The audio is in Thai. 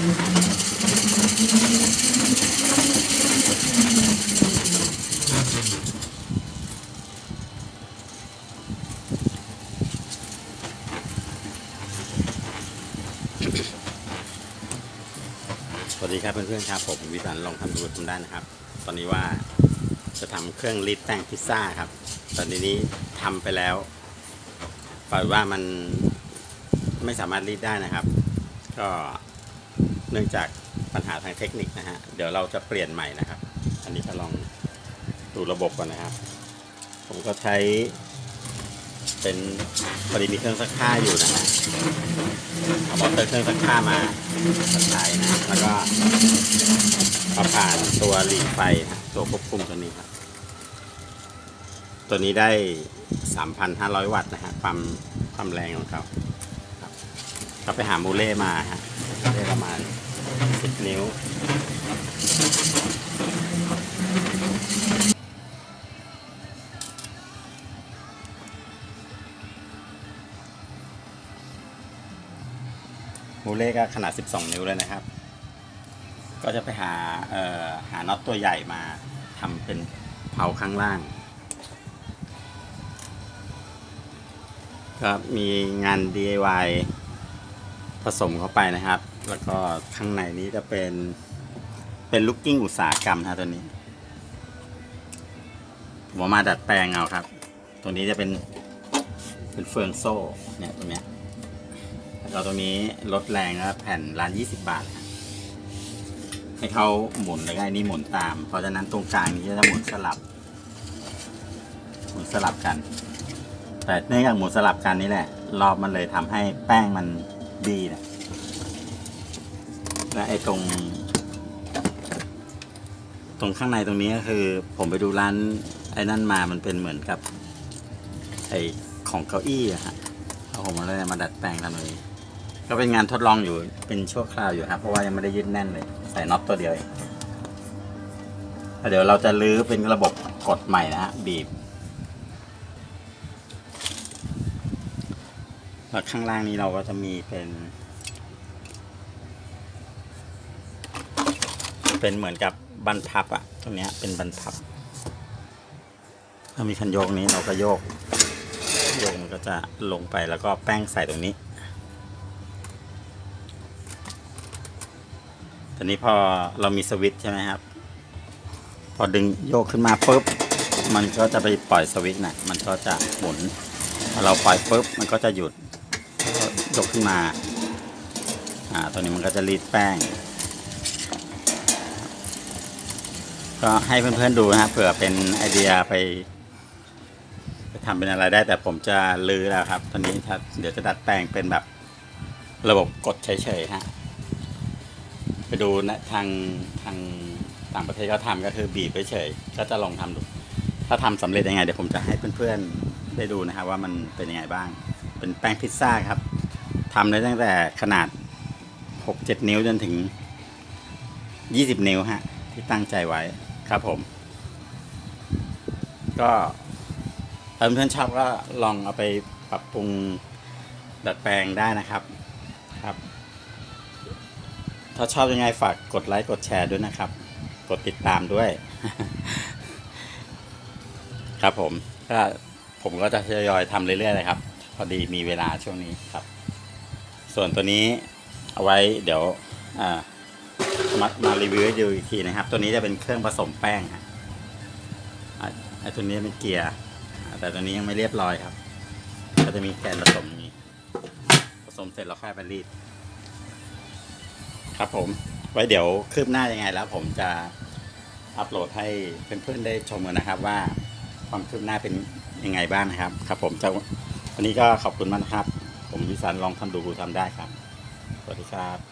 สวัสดีครับเพื่อนๆครับผมวิสันลองทำดูทำได้นะครับ ตอนนี้ว่าจะทำเครื่องรีดแป้งพิซซ่าครับ ตอนนี้ทำไปแล้วปรากฏว่ามันไม่สามารถรีดได้นะครับ ก็ เนื่องจากปัญหาทางเทคนิคนะฮะ เดี๋ยวเราจะเปลี่ยนใหม่นะครับ อันนี้ก็ลองดูระบบก่อนนะครับ ผมก็ใช้ เป็นพอดีมีเครื่องซักผ้าอยู่นะฮะเอามอเตอร์เครื่องซักผ้ามาใส่นะ แล้วก็เอาผ่านตัวหลีไฟนะตัวควบคุมตัวนี้ครับ ตัวนี้ได้ 3,500 วัตต์นะฮะความความแรงของเขาครับก็ไปหาโมเล่มาฮะได้ประมาณ 10นิ้ว มูเล่ก็ขนาด 12 นิ้วเลยนะครับ ก็จะไปหาหาน็อตตัวใหญ่มาทำเป็นเผาข้างล่าง ก็มีงาน DIY ผสมเข้าไปนะครับ แล้วก็ข้างในนี้จะเป็นเป็นลูกกิ้งอุตสาหกรรมนะตัวนี้ผมมาดัดแปลงเอาครับ ตัวนี้จะเป็นเป็นเฟืองโซ่เนี่ยตรงเนี้ยเราตรงนี้ลดแรงแล้วแผ่นร้าน20บบาท ให้เขาหมุนแล้วก็อ้นี่หมุนตาม เพราะฉะนั้นตรงกลางนี้จะหมุนสลับ หมุนสลับกัน แต่เนื่องจากหมุนสลับกันนี่แหละ รอบมันเลยทำให้แป้งมันดีนะ และไอ้ตรง ตรงข้างในตรงนี้ก็คือ ผมไปดูร้านไอ้นั่นมามันเป็นเหมือนกับ ไอ้ของเก้าอี้อะฮะเอาผมมาเลยมาดัดแปลงทำเลยก็เป็นงานทดลองอยู่เป็นชั่วคราวอยู่ครับเพราะว่ายังไม่ได้ยึดแน่นเลย ใส่น็อตตัวเดียวเองแล้วเดี๋ยวเราจะลื้อเป็นระบบกดใหม่นะฮะบีบแล้วข้างล่างนี้เราก็จะมีเป็น เป็นเหมือนกับบันพับอะตรงเนี้ยเป็นบันพับ ถ้ามีคันโยกนี้เราก็โยก โยกมันก็จะลงไปแล้วก็แป้งใส่ตรงนี้ตอนนี้พอเรามีสวิตช์ใช่ไหมครับ พอดึงโยกขึ้นมาปุ๊บมันก็จะไปปล่อยสวิตช์นะมันก็จะหมุนพอเราปล่อยปุ๊บมันก็จะหยุดยกขึ้นมา อ่า ตัวนี้มันก็จะรีดแป้ง ก็ให้เพื่อนๆดูนะครับเผื่อเป็นไอเดียไปจะทำเป็นอะไรได้แต่ผมจะลื้อแล้วครับ ตอนนี้ถ้าเดี๋ยวจะดัดแปลงเป็นแบบระบบกดเฉยๆฮะไปดูนะทางทางต่างประเทศเขาทำก็คือบีบเฉยๆก็จะลองทำดู ถ้าทำสำเร็จยังไงเดี๋ยวผมจะให้เพื่อนๆได้ดูนะครับ ว่ามันเป็นยังไงบ้าง เป็นแป้งพิซซ่าครับทำได้ตั้งแต่ขนาด6-7นิ้วจนถึง 20 นิ้วฮะที่ตั้งใจไว้ ครับผม ก็ถ้าเพื่อนชอบก็ลองเอาไปปรับปรุงดัดแปลงได้นะครับครับ ถ้าชอบยังไงฝากกดไลค์กดแชร์ด้วยนะครับ กดติดตามด้วย ครับผมก็ผมก็จะทยอยทำเรื่อยๆเลยครับ พอดีมีเวลาช่วงนี้ครับ ส่วนตัวนี้เอาไว้เดี๋ยว อ่า มามารีวิวให้ดูอีกทีนะครับ ตัวนี้จะเป็นเครื่องผสมแป้งฮะอ่าไอ้ตัวนี้เป็นเกียร์ แต่ตอนนี้ยังไม่เรียบร้อยครับ ก็จะมีแกนผสมนี้ ผสมเสร็จแล้วค่อยไปรีด ครับผม ไว้เดี๋ยวคืบหน้ายังไงแล้ว ผมจะอัปโหลดให้เพื่อนๆได้ชมกันนะครับ ว่าความคืบหน้าเป็นยังไงบ้างนะครับ ครับ ผมจะวันนี้ก็ขอบคุณมากครับ ผมวิสารลองทำดูทำได้ครับ สวัสดีครับ